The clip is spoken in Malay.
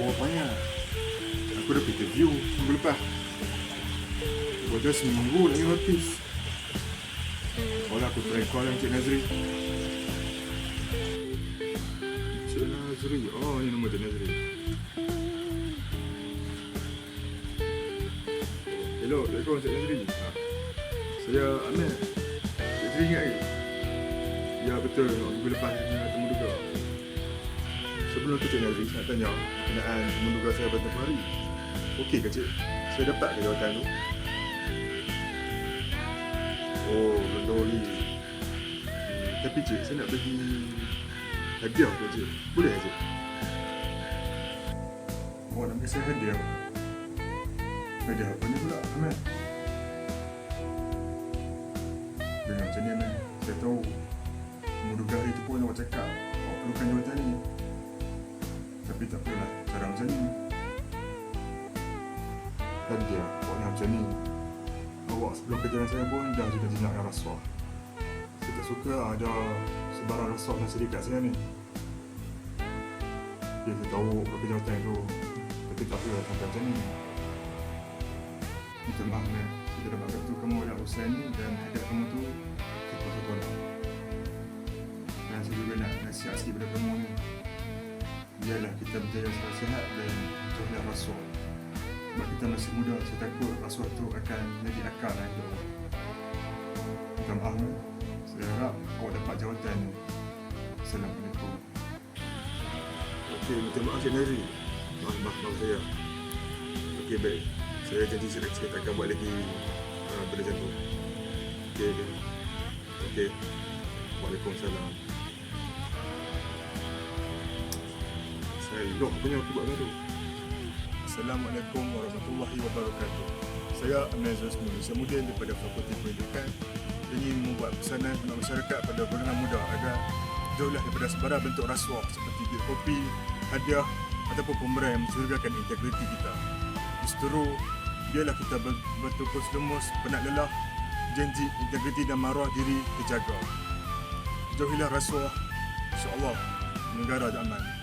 bawa banyak. Aku dah pergi interview minggu lepas. Aku dah seminggu lagi notis. Kalau aku try call yang Cik Nazri. Cik Nazri. Oh, ini nombor Cik Nazri. Hello, Assalamualaikum Cik Nazri. Ha. Saya Ahmed. Cik Nazri ingat ke? Ya betul, minggu lepas saya temu duga. Sebelum tu Cik saya nak tanya kenaan temu duga saya bertemu hari. Okey ke Cik? Saya dapat ke jawatan tu? Oh, Londoli. Hmm, tapi Cik, saya nak bagi hadiah ke Cik? Boleh Cik? Oh, nak bagi saya hadiah? Hadiah apa ni pula, Ahmed? Dengan macam ni, Ahmed. Saya tahu Menduga hari tu pun awak cakap Awak perlukan jawatan ni Tapi tak apalah Cara macam ni. Dan dia Awak ni macam ni. Awak sebelum kerja dengan saya pun Dah juga jinakkan rasuah. Saya tak suka ada Sebarang rasuah dan sedih kat ni. Dia saya tahu Berapa jawatan tu Tapi tak apalah Sampai macam ni. Minta maaf man Saya dah dapat tu kamu dah usai ni Dan hadiah kamu tu Syukur-syukur lah dan saya juga nak nasihat sikit pada kamu ni Biarlah kita berjaya secara sihat dan jauhlah rasuah. Sebab kita masih muda, saya takut rasuah tu akan jadi akal hidup awak Minta maaf Saya harap awak dapat jawatan Assalamualaikum. Okey, minta maaf Cik Nari Maaf, maaf, maaf saya. Okey, baik. Saya janji saya, saya tak akan buat lagi uh, benda macam tu. Okey, okey. Okey. Waalaikumsalam Saya lock punya aku buat. Assalamualaikum warahmatullahi wabarakatuh. Saya Amir Zasmi, semudin daripada Fakulti Pendidikan ingin membuat pesanan kepada masyarakat pada golongan muda agar jauhlah daripada sebarang bentuk rasuah seperti bil kopi, hadiah ataupun pemberian yang mencurigakan integriti kita. Justru, biarlah kita ber- bertukus lemus, penat lelah, janji integriti dan maruah diri terjaga. Jauhilah rasuah, insyaAllah negara aman.